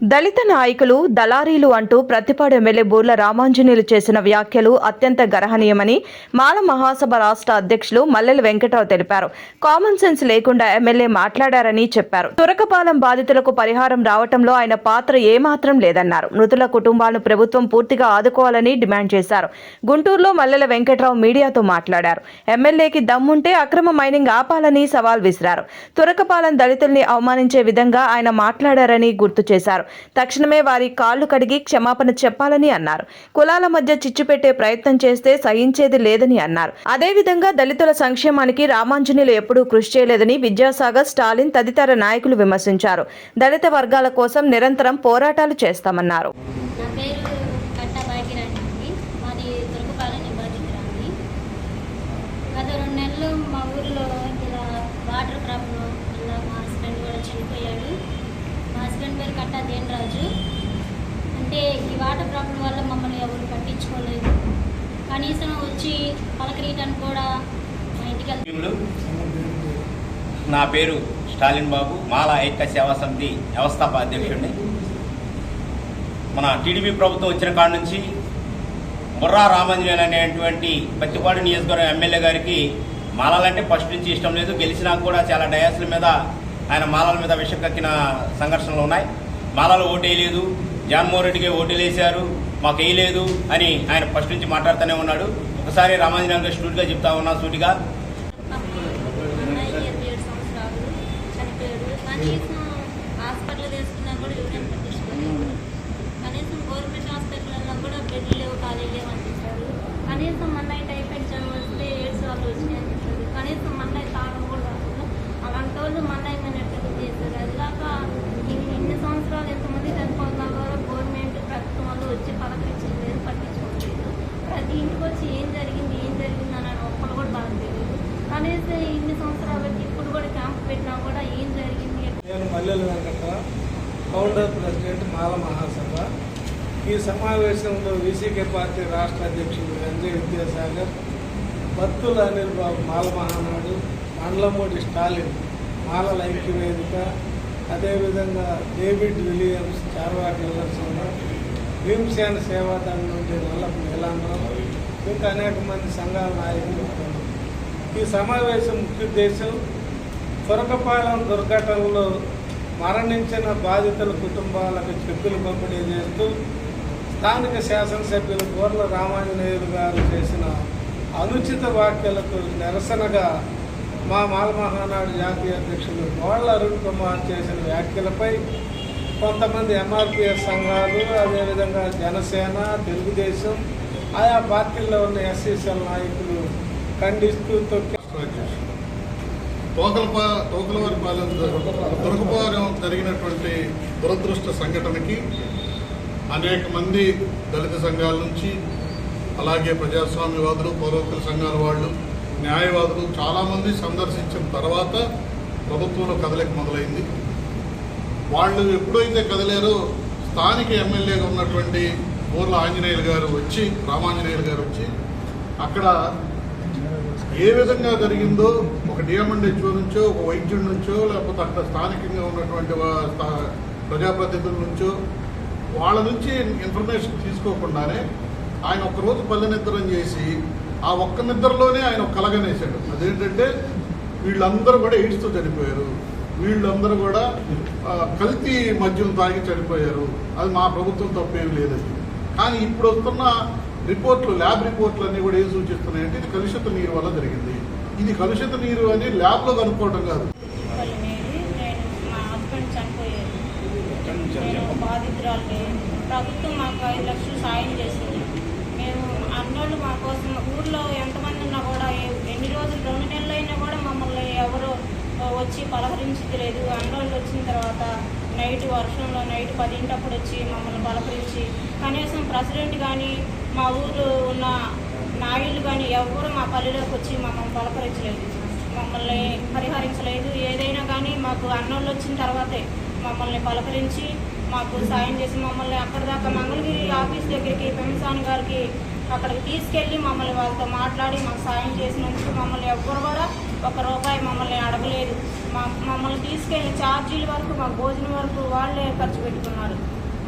దళిత నాయకులు దళారీలు అంటూ ప్రతిపాడు ఎమ్మెల్యే బూర్ల రామాంజనేయులు చేసిన వ్యాఖ్యలు అత్యంత గర్హనీయమని మాల మహాసభ రాష్ట్ర అధ్యక్షులు మల్లెల వెంకటరావు తెలిపారు. కామన్ సెన్స్ లేకుండా ఎమ్మెల్యే మాట్లాడారని చెప్పారు. తురకపాలెం బాధితులకు పరిహారం రావటంలో ఆయన పాత్ర ఏమాత్రం లేదన్నారు. మృతుల కుటుంబాలను ప్రభుత్వం పూర్తిగా ఆదుకోవాలని డిమాండ్ చేశారు. గుంటూరులో మల్లెల వెంకటరావు మీడియాతో మాట్లాడారు. ఎమ్మెల్యేకి దమ్ముంటే అక్రమ మైనింగ్ ఆపాలని సవాల్ విసిరారు. తురకపాలెం దళితుల్ని అవమానించే విధంగా ఆయన మాట్లాడారని గుర్తు చేశారు. తక్షణమే వారి కాళ్ళు కడిగి క్షమాపణ చెప్పాలని అన్నారు. కులాల మధ్య చిచ్చు పెట్టే ప్రయత్నం చేస్తే సహించేది లేదని అన్నారు. అదేవిధంగా దళితుల సంక్షేమానికి రామాంజనేయులు ఎప్పుడూ కృషి చేయలేదని విద్యాసాగర్ స్టాలిన్ తదితర నాయకులు విమర్శించారు. దళిత వర్గాల కోసం నిరంతరం పోరాటాలు చేస్తామన్నారు నా పేరు కట్ట భాగ్యరాజు అండి మాది దుర్గపాలెం నిబాధితురాండి గత రెండు నెలలు మా ఊరిలో ఇలా వాటర్ ప్రాబ్లం వల్ల మా హస్బెండ్ కూడా చనిపోయాడు మా హస్బెండ్ పేరు కట్ట దేనరాజు అంటే ఈ వాటర్ ప్రాబ్లం వల్ల మమ్మల్ని ఎవరు పట్టించుకోలేదు. కనీసం వచ్చి పలకరీయటానికి కూడా మా ఇంటికి నా పేరు స్టాలిన్ బాబు మాల ఐక్య సేవా సమితి వ్యవస్థాప అధ్యక్షుడిని. మన టీడీపీ ప్రభుత్వం వచ్చిన కాడ నుంచి బుర్రా రామాంజనేయులు అనేటువంటి పత్తిపాడు నియోజకవర్గం ఎమ్మెల్యే గారికి మాలాలంటే ఫస్ట్ నుంచి ఇష్టం లేదు. గెలిచినా కూడా చాలా డయాసుల మీద ఆయన మాలల మీద విషం కక్కిన సంఘర్షణలు ఉన్నాయి. మాలలు ఓటేయలేదు. జగన్మోహన్ రెడ్డికి ఓటేలేశారు. మాకు వేయలేదు అని ఆయన ఫస్ట్ నుంచి మాట్లాడుతూనే ఉన్నాడు. ఒకసారి రామాంజనేయులు గారు స్టూడిగా చెప్తా ఉన్నా సూటిగా. కనీసం హాస్పిటల్ కూడా కనీసం గవర్నమెంట్ కూడా లేవు లేవు అని చెప్పారు. కనీసం టైఫాయిడ్ జ్వరం వస్తే ఏడ్స్ వాళ్ళు వచ్చినాయి అని చెప్పారు కనీసం మన్నయ్య తాగం కూడా రాదు అలాంటి వాళ్ళు మన్నయ్య మీద ఎట్లా చేశారు అది కాక ఇన్ని ఇన్ని సంవత్సరాలు ఎంతమంది చనిపోతున్నా కూడా గవర్నమెంట్ ప్రభుత్వం వాళ్ళు వచ్చి పలకరించలేదు పట్టించుకోలేదు ప్రతి ఇంటికి వచ్చి ఏం జరిగింది ఏం జరిగింది అని ఒక్కరు కూడా బాగా తెలియదు కనీసం ఇన్ని సంవత్సరాలకి ఇప్పుడు కూడా క్యాంప్ పెట్టినా కూడా ఏం జరిగింది నేను మల్లెల వెంకట ఫౌండర్ ప్రెసిడెంట్ మాల మహాసభ. ఈ సమావేశంలో వీసీకే పార్టీ రాష్ట్ర అధ్యక్షుడు రంజయ్ విద్యాసాగర్ బత్తుల అనిల్ బాబు మాల మహానాడు మండలమూడి స్టాలిన్ మాలల ఐక్య వేదిక అదేవిధంగా డేవిడ్ విలియమ్స్ చార్వాటి నరసింహ భీమసేన సేవాదళం నుండి నల్లపు నీలాంధ్రం ఇంకా అనేక మంది సంఘాల నాయకులు ఈ సమావేశం ముఖ్య ఉద్దేశం దుర్ఘటనలో మరణించిన బాధితుల కుటుంబాలకు చెక్కులు పంపిణీ చేస్తూ స్థానిక శాసనసభ్యులు బోర్ల రామాంజనేయులు గారు చేసిన అనుచిత వ్యాఖ్యలకు నిరసనగా మా మాలమహానాడు జాతీయ అధ్యక్షులు బోళ్ళ అరుణ్ కుమార్ చేసిన వ్యాఖ్యలపై కొంతమంది ఎంఆర్పిఎస్ సంఘాలు అదేవిధంగా జనసేన తెలుగుదేశం ఆయా పార్టీల్లో ఉన్న ఎస్సీసీఎల్ నాయకులు ఖండిస్తూ తొక్కి తోకలపా తోకలవారిపాలెం దుర్గపాలెం జరిగినటువంటి దురదృష్ట సంఘటనకి అనేక మంది దళిత సంఘాల నుంచి అలాగే ప్రజాస్వామ్యవాదులు పౌరకుల సంఘాల వాళ్ళు న్యాయవాదులు చాలామంది సందర్శించిన తర్వాత ప్రభుత్వంలో కదలిక మొదలైంది. వాళ్ళు ఎప్పుడైతే కదలేరో స్థానిక ఎమ్మెల్యేగా ఉన్నటువంటి బోర్ల ఆంజనేయులు గారు వచ్చి రామాంజనేయులు గారు వచ్చి అక్కడ ఏ విధంగా జరిగిందో ఒక డిఎంఎండ్హెచ్ఓ నుంచో ఒక వైద్యుడి నుంచో లేకపోతే అక్కడ స్థానికంగా ఉన్నటువంటి ప్రజాప్రతినిధుల నుంచో వాళ్ళ నుంచి ఇన్ఫర్మేషన్ తీసుకోకుండానే ఆయన ఒక్కరోజు పల్లె నిద్రం చేసి ఆ ఒక్క నిద్రలోనే ఆయన కలగనేశాడు. అదేంటంటే వీళ్ళందరూ కూడా ఎయిడ్స్తో చనిపోయారు. వీళ్ళందరూ కూడా కల్తీ మద్యం తాగి చనిపోయారు. అది మా ప్రభుత్వం తప్పేం లేదండి. కానీ ఇప్పుడు వస్తున్న రిపోర్ట్లు ల్యాబ్ రిపోర్ట్లు అన్నీ కూడా ఏం సూచిస్తున్నాయంటే ఇది కలుషిత నీరు వల్ల జరిగింది. ఇది కలుషిత నీరు అని ల్యాబ్లో కనుక్కోవడం కాదు. నేను మా హస్బెండ్ బాధితురాలని ప్రభుత్వం మాకు ఐదు లక్షలు సాయం చేసింది. మేము అన్నోళ్ళు మా కోసం ఊర్లో ఎంతమంది ఉన్నా కూడా ఎన్ని రోజులు రెండు నెలలు అయినా కూడా మమ్మల్ని ఎవరు వచ్చి పలకరించింది అన్నోళ్ళు వచ్చిన తర్వాత నైట్ వర్షంలో నైట్ పదింటప్పుడు వచ్చి మమ్మల్ని పలకరించి కనీసం ప్రెసిడెంట్ కానీ మా ఊరు ఉన్న నాయుళ్ళు కానీ ఎవరు మా పల్లెలోకి వచ్చి మమ్మల్ని పలకరించలేదు మమ్మల్ని పరిహరించలేదు. ఏదైనా కానీ మాకు అన్నోళ్ళు వచ్చిన తర్వాతే మమ్మల్ని పలకరించి మాకు సాయం చేసి మమ్మల్ని అక్కడ దాకా మంగళగిరి ఆఫీస్ దగ్గరికి పెంసాని గారికి అక్కడికి తీసుకెళ్ళి మమ్మల్ని వాళ్ళతో మాట్లాడి మాకు సాయం చేసినందుకు మమ్మల్ని ఎవ్వరు కూడా ఒక మా మమ్మల్ని తీసుకెళ్ళి ఛార్జీల వరకు మా భోజనం వరకు వాళ్ళే ఖర్చు పెట్టుకున్నారు.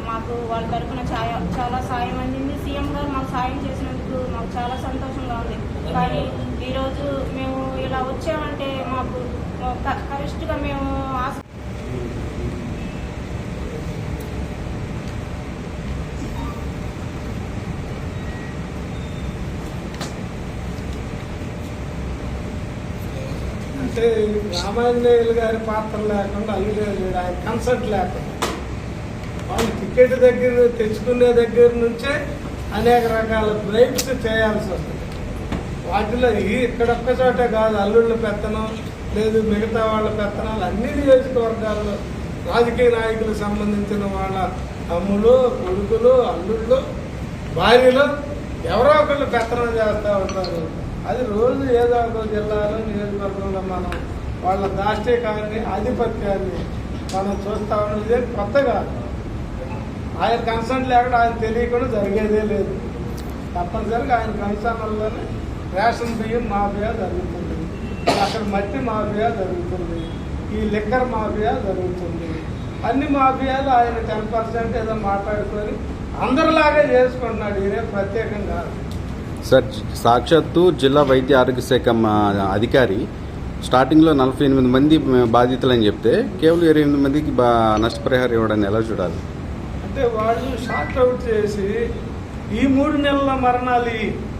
మాకు వాళ్ళ తరఫున చాలా చాలా సాయం అందింది. సీఎం గారు మాకు సాయం చేసినందుకు మాకు చాలా సంతోషంగా ఉంది. కానీ ఈరోజు మేము ఇలా వచ్చామంటే మాకు క- కరెక్ట్గా మేము అంటే రామాంజనేయులు గారి పాత్ర లేకుండా అల్లుడు ఆయన కన్సల్ట్ లేకుండా వాళ్ళు టికెట్ దగ్గర తెచ్చుకునే దగ్గర నుంచే అనేక రకాల బ్రైబ్స్ చేయాల్సి వస్తుంది. వాటిలో ఈ ఇక్కడొక్క చోటే కాదు అల్లుళ్ళ పెత్తనం లేదు మిగతా వాళ్ళ పెత్తనాలు అన్ని నియోజకవర్గాల్లో రాజకీయ నాయకులకు సంబంధించిన వాళ్ళ తమ్ములు కొడుకులు అల్లుళ్ళు భార్యలు ఎవరో ఒకళ్ళు పెత్తనం చేస్తూ ఉంటారు. అది రోజు ఏదో ఒక జిల్లాలో నియోజకవర్గంలో మనం వాళ్ళ దాష్టికాన్ని ఆధిపత్యాన్ని మనం చూస్తా ఉన్నది కొత్తగా ఆయన కన్సర్న్ లేకుండా ఆయన తెలియకుండా జరిగేదే లేదు. తప్పనిసరిగా ఆయన కన్సర్న్లోనే రేషన్ బియ్యం మాఫియా జరుగుతుంది. అక్కడ మట్టి మాఫియా జరుగుతుంది. ఈ లిక్కర్ మాఫియా జరుగుతుంది. అన్ని మాఫియాలు ఆయన టెన్ పర్సెంట్ ఏదో మాట్లాడుకొని అందరిలాగే చేసుకుంటున్నాడు. ఈయన ప్రత్యేకంగా. సార్ సాక్షాత్తు జిల్లా వైద్య ఆరోగ్య శాఖ అధికారి స్టార్టింగ్లో నలభై ఎనిమిది మంది బాధితులని చెప్తే కేవలం ఇరవై ఎనిమిది మందికి బా నష్టపరిహారం ఇవ్వడాన్ని ఎలా చూడాలి? అంటే వాళ్ళు షార్ట్ అవుట్ చేసి ఈ మూడు నెలల మరణాలు